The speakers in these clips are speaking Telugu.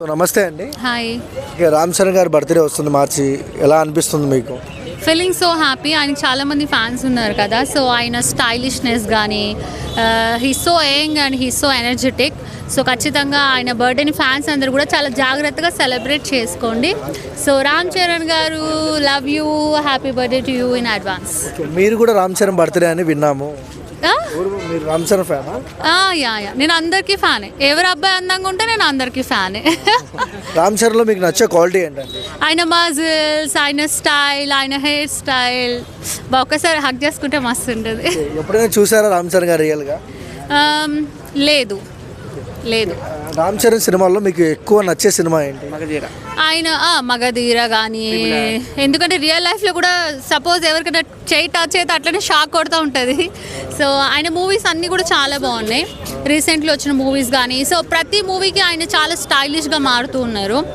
నమస్తే అండి. హాయ్. రామ్ చరణ్ గారి బర్త్డే వస్తుంది మార్చి. ఎలా అనిపిస్తుంది మీకు? ఫీలింగ్ సో హ్యాపీ ఆయన చాలా మంది ఫ్యాన్స్ ఉన్నారు కదా. సో ఆయన స్టైలిష్నెస్ కానీ he so young and he so energetic so ఖచ్చితంగా ఆయన బర్త్డేని ఫ్యాన్స్ అందరూ కూడా చాలా జాగ్రత్తగా సెలబ్రేట్ చేసుకోండి. So Ram Charan garu love you happy birthday to you in advance మీరు కూడా రామ్ చరణ్ బర్త్డే అని విన్నాము. Yeah yeah. నేను అందరికీ ఫ్యానే. ఎవరు అబ్బాయి అందంగా ఉంటే నేను అందరికీ ఫ్యానే. రామ్ చరణ్లో మీకు నచ్చే క్వాలిటీ ఏంటండి? ఆయన మజిల్స్ ఆయన స్టైల్ ఆయన హెయిర్ స్టైల్. ఒక్కసారి హక్ చేసుకుంటే మస్తు ఉంటుంది. ఎప్పుడైనా చూసారా రామ్ చరణ్ గారు రియల్గా? లేదు. లేదు. రామ్ చరణ్ సినిమాల్లో మీకు ఎక్కువ నచ్చే సినిమా ఏంటి? ఆయన ఆ, మగధీర కానీ ఎందుకంటే రియల్ లైఫ్లో కూడా సపోజ్ ఎవరికైనా చేయి టచ్ అయితే అట్లనే షాక్ కొడుతూ ఉంటుంది. సో ఆయన మూవీస్ అన్నీ కూడా చాలా బాగున్నాయి. రీసెంట్లీ వచ్చిన మూవీస్ కానీ సో ప్రతి మూవీకి ఆయన చాలా స్టైలిష్గా మారుతూ ఉన్నారు.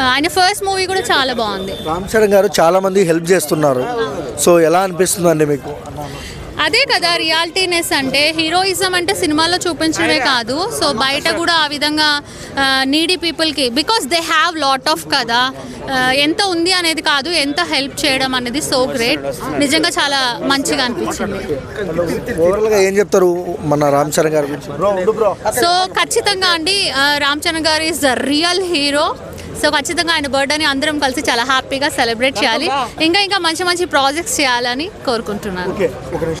ఆ, ఆయన ఫస్ట్ మూవీ కూడా చాలా బాగుంది. రామ్ చరణ్ గారు చాలా మంది హెల్ప్ చేస్తున్నారు. సో ఎలా అనిపిస్తుందండి మీకు? అదే కదా రియాలిటీనెస్ అంటే హీరోయిజం అంటే సినిమాలో చూపించడమే కాదు. సో బయట కూడా ఆ విధంగా నీడీ పీపుల్కి because they have lot of కదా ఎంత ఉంది అనేది కాదు ఎంత హెల్ప్ చేయడం అనేది సో గ్రేట్ నిజంగా చాలా మంచిగా అనిపించింది. ఓవరాల్గా ఏం చెప్తారు మన రామ్ చరణ్ గారి గురించి? సో ఖచ్చితంగా అండి రామ్ చరణ్ గారు is the real hero so ఖచ్చితంగా ఆయన బర్త్డేని అందరం కలిసి చాలా హ్యాపీగా సెలబ్రేట్ చేయాలి. ఇంకా ఇంకా మంచి మంచి ప్రాజెక్ట్స్ చేయాలని కోరుకుంటున్నాను.